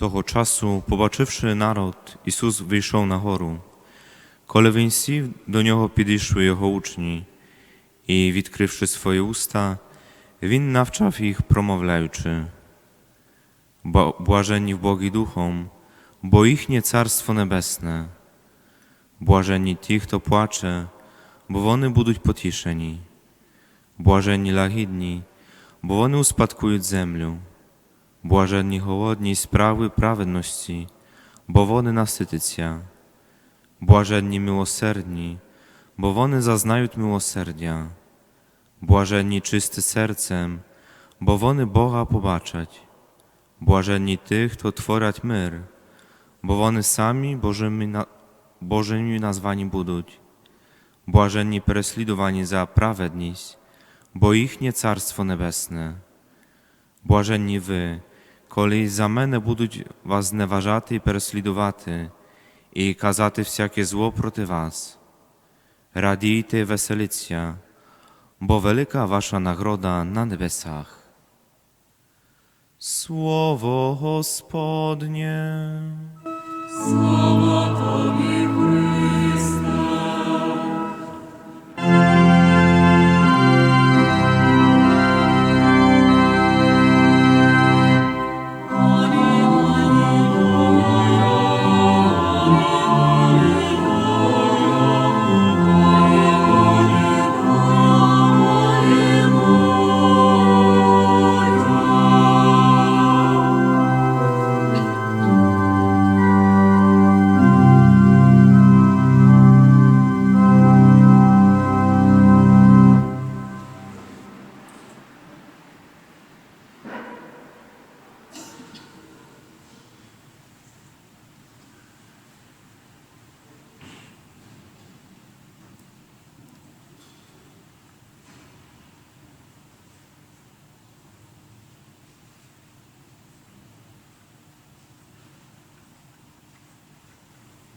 Того часу, побачивши народ, Ісус вийшов на гору. Коли він сів, до нього підійшли його учні, і, відкривши свої уста, він навчав їх, промовляючи. «Ба- Блаженні в Богі Духом, бо їхнє Царство Небесне. Блаженні ті, хто плаче, бо вони будуть потішені. Блаженні лагідні, бо вони успадкують землю. Блаженні голодні й справи праведності, бо вони наситяться. Блаженні милосердні, бо вони зазнають милосердя. Блаженні чисті серцем, бо вони Бога побачать. Блаженні ті, хто творять мир, бо вони самі Божими, на- Божими названі будуть. Блаженні переслідувані за праведність, бо їхнє Царство Небесне. Блаженні ви, коли за мене будуть вас зневажати і переслідувати, і казати всяке зло проти вас. Радійте, і веселіться, бо велика ваша нагорода на небесах. Słowo Gospodnie.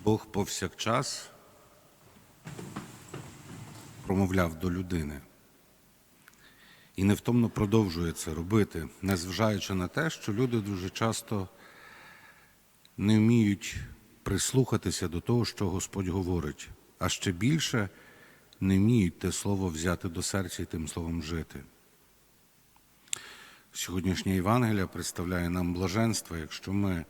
Бог повсякчас промовляв до людини і невтомно продовжує це робити, незважаючи на те, що люди дуже часто не вміють прислухатися до того, що Господь говорить, а ще більше не вміють те слово взяти до серця і тим словом жити. Сьогоднішня Євангелія представляє нам блаженство, якщо ми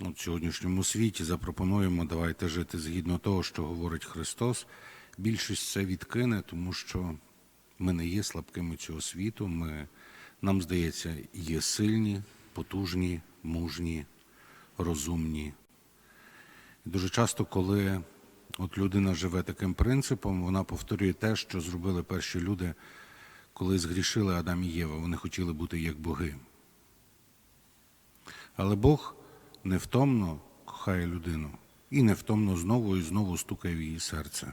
в сьогоднішньому світі запропонуємо, давайте жити згідно того, що говорить Христос, більшість це відкине, тому що ми не є слабкими цього світу, ми, нам здається, є сильні, потужні, мужні, розумні. Дуже часто, коли от людина живе таким принципом, вона повторює те, що зробили перші люди, коли згрішили Адам і Єва. Вони хотіли бути як боги. Але Бог невтомно кохає людину і невтомно знову і знову стукає в її серце.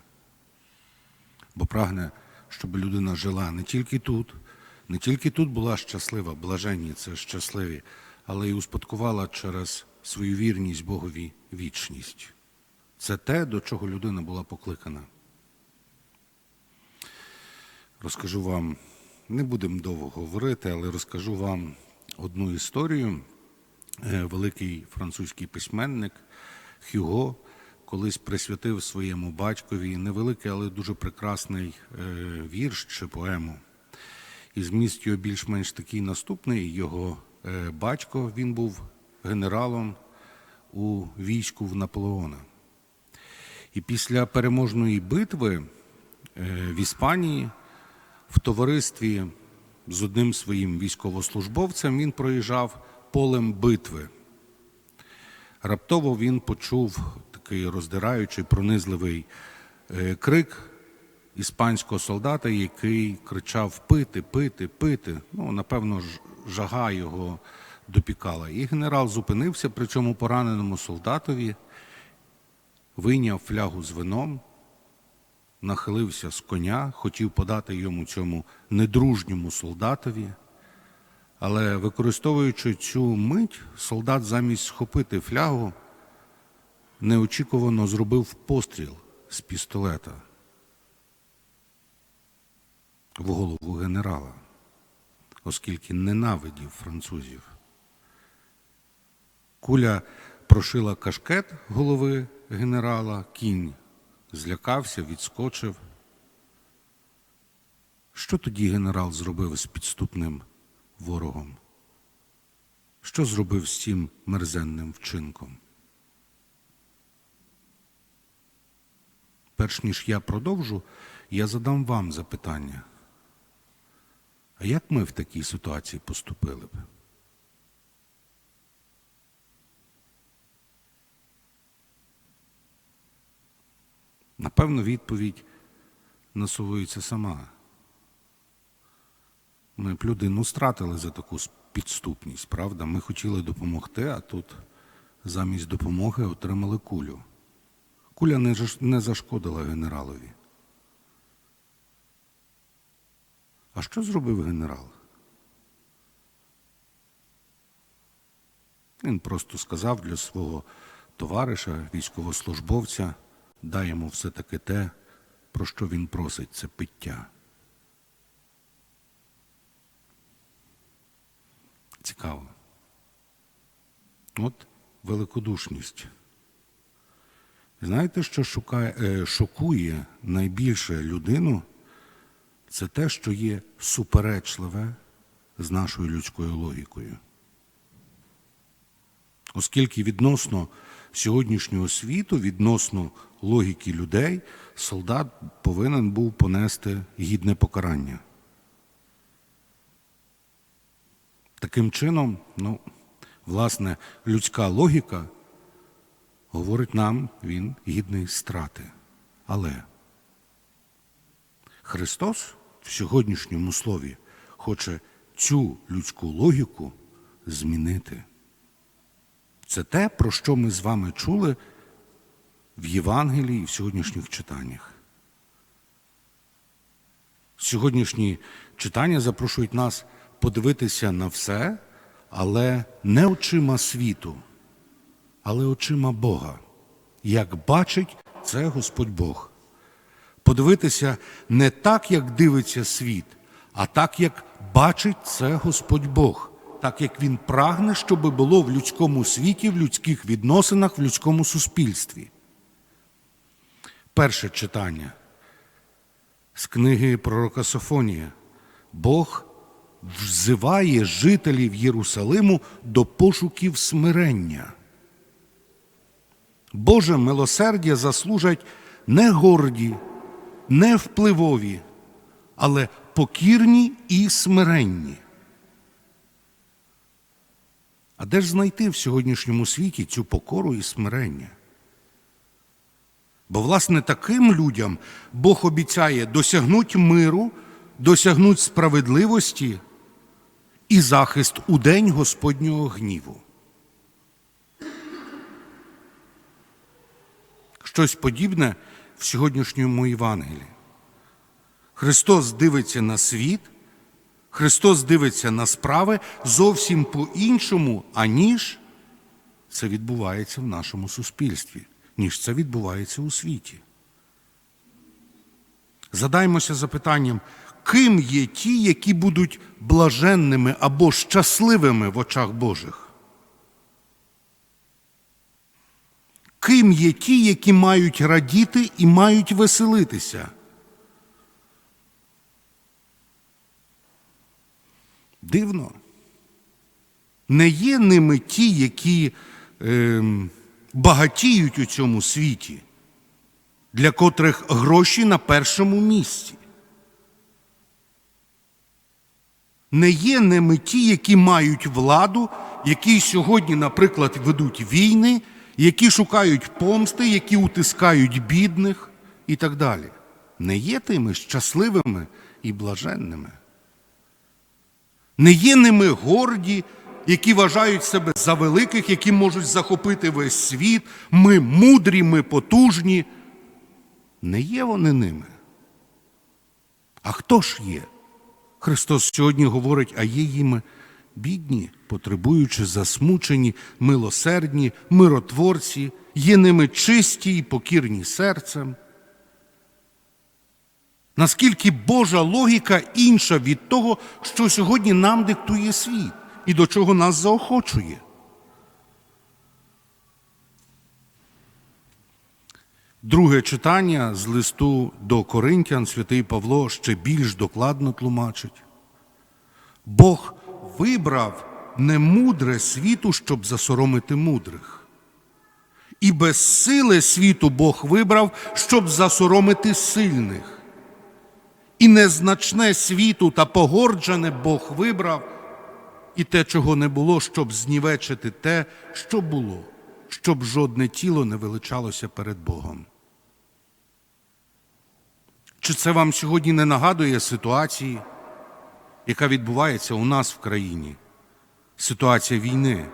Бо прагне, щоб людина жила не тільки тут, не тільки тут була щаслива, блаженні це щасливі, але й успадкувала через свою вірність Богові вічність. Це те, до чого людина була покликана. Розкажу вам, не будемо довго говорити, але розкажу вам одну історію. Е, Великий французький письменник Хюго колись присвятив своєму батькові невеликий, але дуже прекрасний е, вірш чи поему. І зміст його більш-менш такий наступний. Його е, батько він був генералом у війську в Наполеона. І після переможної битви в Іспанії в товаристві з одним своїм військовослужбовцем він проїжджав полем битви. Раптово він почув такий роздираючий, пронизливий е, крик іспанського солдата, який кричав пити, пити, пити. Ну, напевно, жага його допікала. І генерал зупинився при цьому пораненому солдатові, вийняв флягу з вином, нахилився з коня, хотів подати йому цьому недружньому солдатові. Але використовуючи цю мить, солдат замість схопити флягу, неочікувано зробив постріл з пістолета в голову генерала, оскільки ненавидів французів. Куля прошила кашкет голови генерала, кінь злякався, відскочив. Що тоді генерал зробив з підступним ворогом? Що зробив з цим мерзенним вчинком? Перш ніж я продовжу, я задам вам запитання. А як ми в такій ситуації поступили б? Напевно, відповідь насовується сама. Ми б людину стратили за таку підступність, правда? Ми хотіли допомогти, а тут замість допомоги отримали кулю. Куля не, зашкодила генералові. А що зробив генерал? Він просто сказав для свого товариша, військовослужбовця, дай йому все-таки те, про що він просить, це пиття. Цікаво. От великодушність. Знаєте, що шукає, е, шокує найбільше людину? Це те, що є суперечливе з нашою людською логікою. Оскільки відносно сьогоднішнього світу, відносно логіки людей, солдат повинен був понести гідне покарання. Таким чином, ну, власне, людська логіка говорить нам, він гідний страти. Але Христос в сьогоднішньому слові хоче цю людську логіку змінити. Це те, про що ми з вами чули в Євангелії і в сьогоднішніх читаннях. Сьогоднішні читання запрошують нас подивитися на все, але не очима світу, але очима Бога. Як бачить це Господь Бог. Подивитися не так, як дивиться світ, а так, як бачить це Господь Бог, так як Він прагне, щоб було в людському світі, в людських відносинах, в людському суспільстві. Перше читання з книги пророка Софонія. Бог взиває жителів Єрусалиму до пошуків смирення. Боже милосердя заслужать не горді, не впливові, але покірні і смиренні. А де ж знайти в сьогоднішньому світі цю покору і смирення? Бо, власне, таким людям Бог обіцяє досягнути миру, досягнути справедливості і захист у день Господнього гніву. Щось подібне в сьогоднішньому Євангелії. Христос дивиться на світ, Христос дивиться на справи зовсім по-іншому, аніж це відбувається в нашому суспільстві, ніж це відбувається у світі. Задаймося запитанням, ким є ті, які будуть блаженними або щасливими в очах Божих? Ким є ті, які мають радіти і мають веселитися? Дивно. Не є ними ті, які е, багатіють у цьому світі, для котрих гроші на першому місці. Не є ними ті, які мають владу, які сьогодні, наприклад, ведуть війни, які шукають помсти, які утискають бідних і так далі. Не є тими щасливими і блаженними. Не є ними горді, які вважають себе за великих, які можуть захопити весь світ. Ми мудрі, ми потужні. Не є вони ними. А хто ж є? Христос сьогодні говорить, а є їм бідні, потребуючи засмучені, милосердні, миротворці, є ними чисті і покірні серцем. Наскільки Божа логіка інша від того, що сьогодні нам диктує світ і до чого нас заохочує? Друге читання з листу до Коринтян святий Павло ще більш докладно тлумачить. Бог вибрав немудре світу, щоб засоромити мудрих. І без сили світу Бог вибрав, щоб засоромити сильних. І незначне світу та погорджене Бог вибрав, і те, чого не було, щоб знівечити те, що було, щоб жодне тіло не величалося перед Богом. Чи це вам сьогодні не нагадує ситуації, яка відбувається у нас в країні? Ситуація війни,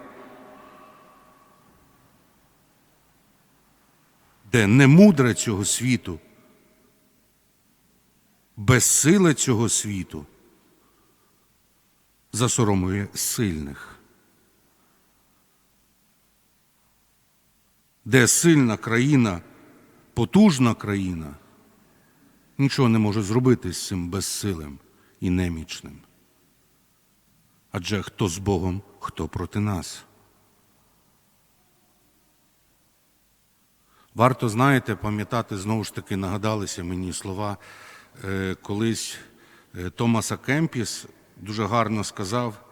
де немудре цього світу, безсиле цього світу засоромує сильних. Де сильна країна, потужна країна, нічого не може зробити з цим безсилим і немічним. Адже хто з Богом, хто проти нас. Варто, знаєте, пам'ятати, знову ж таки нагадалися мені слова е, колись е, Томаса Кемпіс дуже гарно сказав: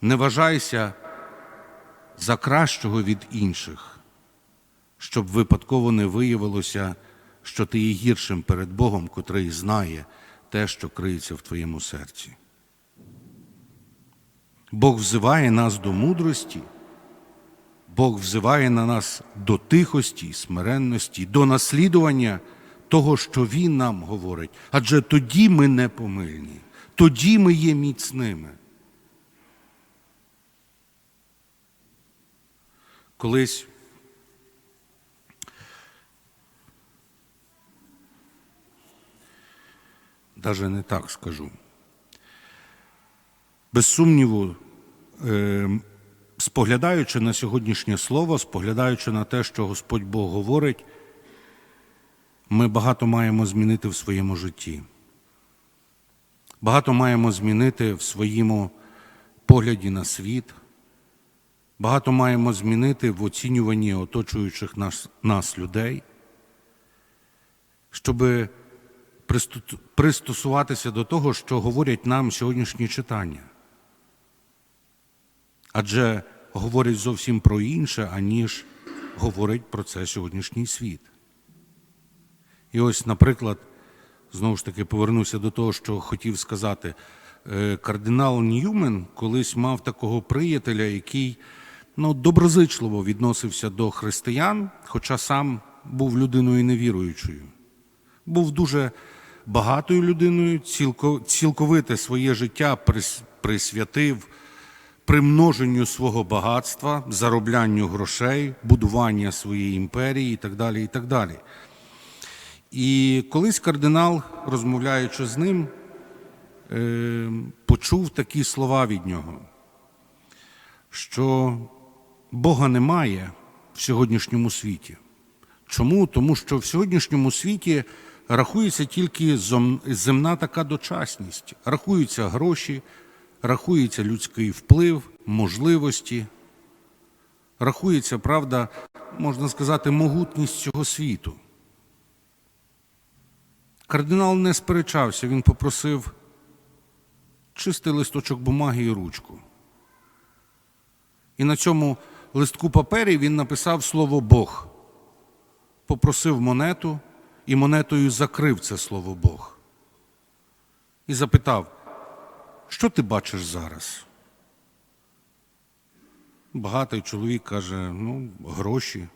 не вважайся за кращого від інших, щоб випадково не виявилося, що ти є гіршим перед Богом, котрий знає те, що криється в твоєму серці. Бог взиває нас до мудрості, Бог взиває на нас до тихості, смиренності, до наслідування того, що Він нам говорить. Адже тоді ми не помильні, тоді ми є міцними. Колись Даже не так скажу. Без сумніву, е, споглядаючи на сьогоднішнє слово, споглядаючи на те, що Господь Бог говорить, ми багато маємо змінити в своєму житті. Багато маємо змінити в своєму погляді на світ. Багато маємо змінити в оцінюванні оточуючих нас, нас людей, щоби пристосуватися до того, що говорять нам сьогоднішні читання. Адже говорять зовсім про інше, аніж говорить про це сьогоднішній світ. І ось, наприклад, знову ж таки повернуся до того, що хотів сказати. Е, Кардинал Ньюмен колись мав такого приятеля, який ну, доброзичливо відносився до християн, хоча сам був людиною невіруючою був дуже багатою людиною, цілковите своє життя присвятив примноженню свого багатства, зароблянню грошей, будуванню своєї імперії і так далі. І так далі. І колись кардинал, розмовляючи з ним, е, почув такі слова від нього, що Бога немає в сьогоднішньому світі. Чому? Тому що в сьогоднішньому світі рахується тільки земна така дочасність. Рахуються гроші, рахується людський вплив, можливості, рахується, правда, можна сказати, могутність цього світу. Кардинал не сперечався, він попросив чистий листочок бумаги і ручку. І на цьому листку папері він написав слово Бог попросив монету і монетою закрив це слово Бог. І запитав, що ти бачиш зараз? Багатий чоловік каже: ну, гроші.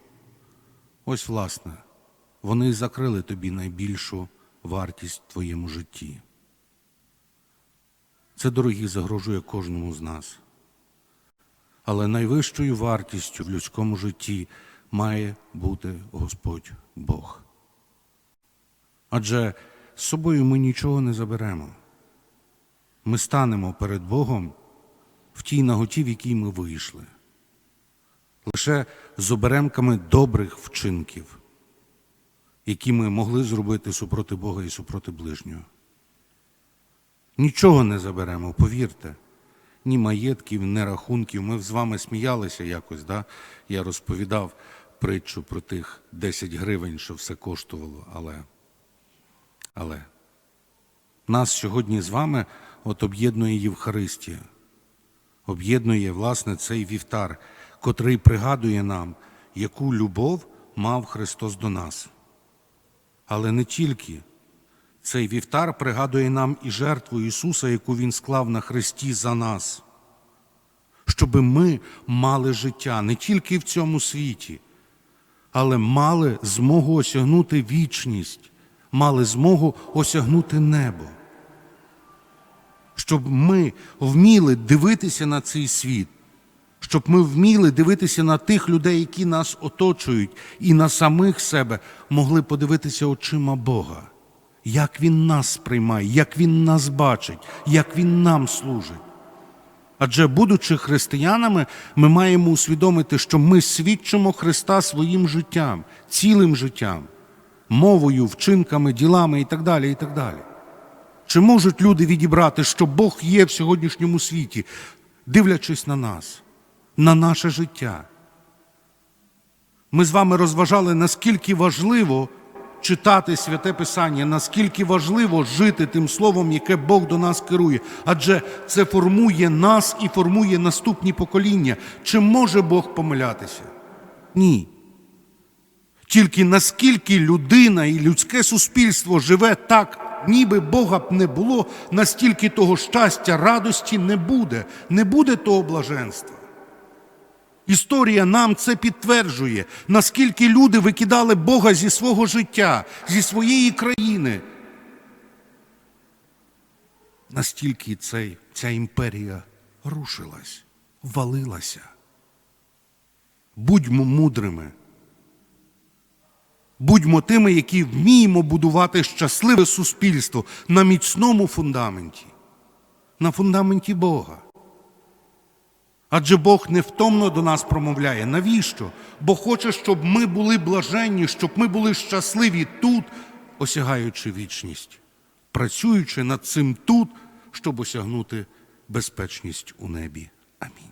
Ось, власне, вони закрили тобі найбільшу вартість в твоєму житті. Це, дорогі, загрожує кожному з нас. Але найвищою вартістю в людському житті має бути Господь Бог. Адже з собою ми нічого не заберемо. Ми станемо перед Богом в тій наготі, в якій ми вийшли, лише з оберемками добрих вчинків, які ми могли зробити супроти Бога і супроти ближнього. Нічого не заберемо, повірте ні маєтків, ні рахунків. Ми з вами сміялися якось, да? я розповідав притчу про тих 10 гривень, що все коштувало, але, але нас сьогодні з вами от об'єднує Євхаристія, об'єднує власне цей вівтар, котрий пригадує нам, яку любов мав Христос до нас. Але не тільки. Цей вівтар пригадує нам і жертву Ісуса, яку Він склав на Христі за нас, щоб ми мали життя не тільки в цьому світі, але мали змогу осягнути вічність, мали змогу осягнути небо. Щоб ми вміли дивитися на цей світ, щоб ми вміли дивитися на тих людей, які нас оточують, і на самих себе могли подивитися очима Бога, як Він нас сприймає, як Він нас бачить, як Він нам служить. Адже, будучи християнами, ми маємо усвідомити, що ми свідчимо Христа своїм життям, цілим життям, мовою, вчинками, ділами і так далі. і так далі. Чи можуть люди відібрати, що Бог є в сьогоднішньому світі, дивлячись на нас, на наше життя? Ми з вами розважали, наскільки важливо читати святе Писання, наскільки важливо жити тим словом, яке Бог до нас керує. Адже це формує нас і формує наступні покоління. Чи може Бог помилятися? Ні. Тільки наскільки людина і людське суспільство живе так, ніби Бога б не було, настільки того щастя, радості не буде, не буде того блаженства. Історія нам це підтверджує, наскільки люди викидали Бога зі свого життя, зі своєї країни. Настільки цей, ця імперія рушилась, валилася. Будьмо мудрими. Будьмо тими, які вміємо будувати щасливе суспільство на міцному фундаменті, на фундаменті Бога. Адже Бог невтомно до нас промовляє. Навіщо? Бо хоче, щоб ми були блаженні, щоб ми були щасливі тут, осягаючи вічність, працюючи над цим тут, щоб осягнути безпечність у небі. Амінь.